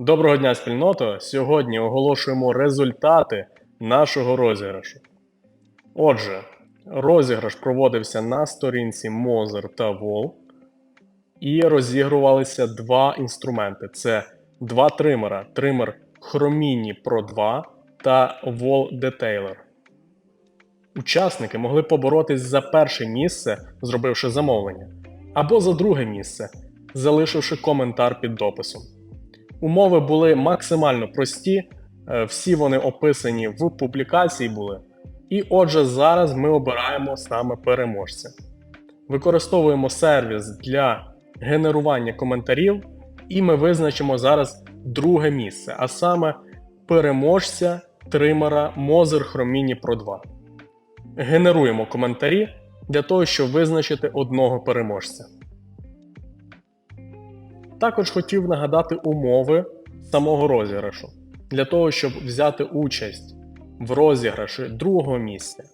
Доброго дня, спільното! Сьогодні оголошуємо результати нашого розіграшу. Отже, розіграш проводився на сторінці Мозер та Вол. І розігрувалися два інструменти: це два тримера: тример Chromini Pro 2 та Wall Detailer. Учасники могли поборотись за перше місце, зробивши замовлення, або за друге місце, залишивши коментар під дописом. Умови були максимально прості, е, всі вони описані в публікації були. І отже, зараз ми обираємо саме переможця. Використовуємо сервіс для генерування коментарів, і ми визначимо зараз друге місце, а саме переможця тримера Moser Chromini Pro 2. Генеруємо коментарі для того, щоб визначити одного переможця. Також хотів нагадати умови самого розіграшу. Для того, щоб взяти участь в розіграші другого місця,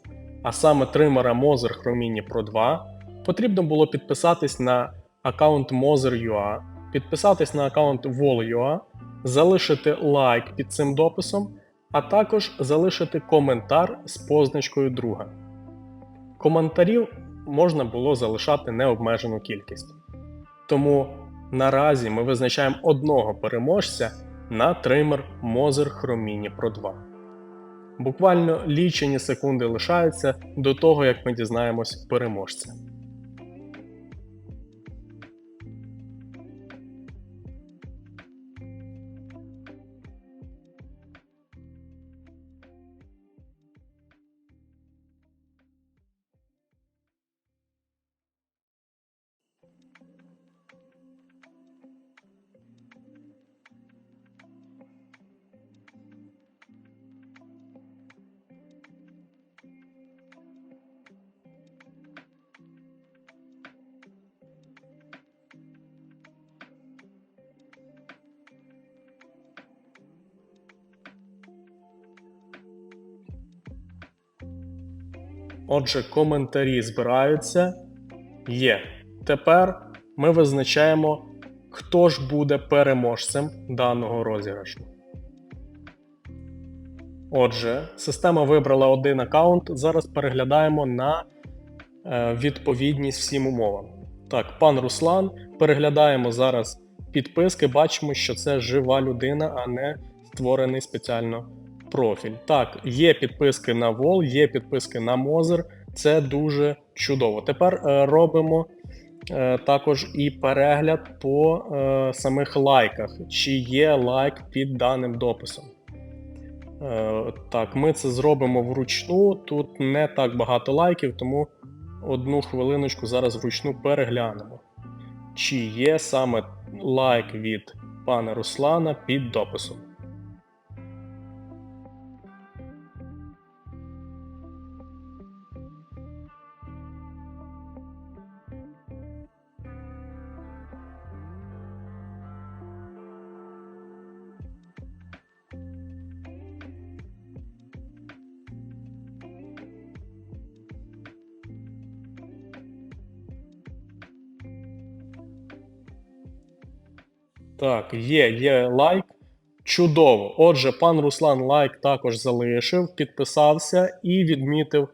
а саме тримера Moser Chromini Pro 2, потрібно було підписатись на аккаунт Mozer.ua, підписатись на аккаунт Vol.ua, залишити лайк під цим дописом, а також залишити коментар з позначкою друга. Коментарів можна було залишати необмежену кількість. Тому наразі ми визначаємо одного переможця на тример Moser Chromini Pro 2. Буквально лічені секунди лишаються до того, як ми дізнаємось переможця. Отже, коментарі збираються. Є. Тепер ми визначаємо, хто ж буде переможцем даного розіграшу. Отже, система вибрала один аккаунт. Зараз переглядаємо на е, відповідність всім умовам. Так, пан Руслан, переглядаємо зараз підписки, бачимо, що це жива людина, а не створений спеціально профіль. Так, є підписки на Вол, є підписки на Мозер. Це дуже чудово. Тепер е, робимо е, також і перегляд по е, самих лайках, чи є лайк під даним дописом. Так, ми це зробимо вручну. Тут не так багато лайків, тому одну хвилиночку зараз вручну переглянемо. Чи є саме лайк від пана Руслана під дописом. Так, є, є лайк. Чудово. Отже, пан Руслан лайк також залишив, підписався і відмітив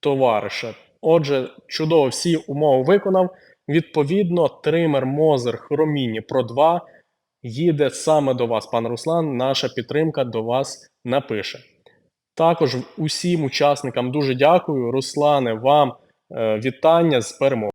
товариша. Отже, чудово, всі умови виконав. Відповідно, тример Moser Chromini Pro 2 їде саме до вас, пан Руслан. Наша підтримка до вас напише. Також усім учасникам дуже дякую. Руслане, вам е, вітання з перемогою.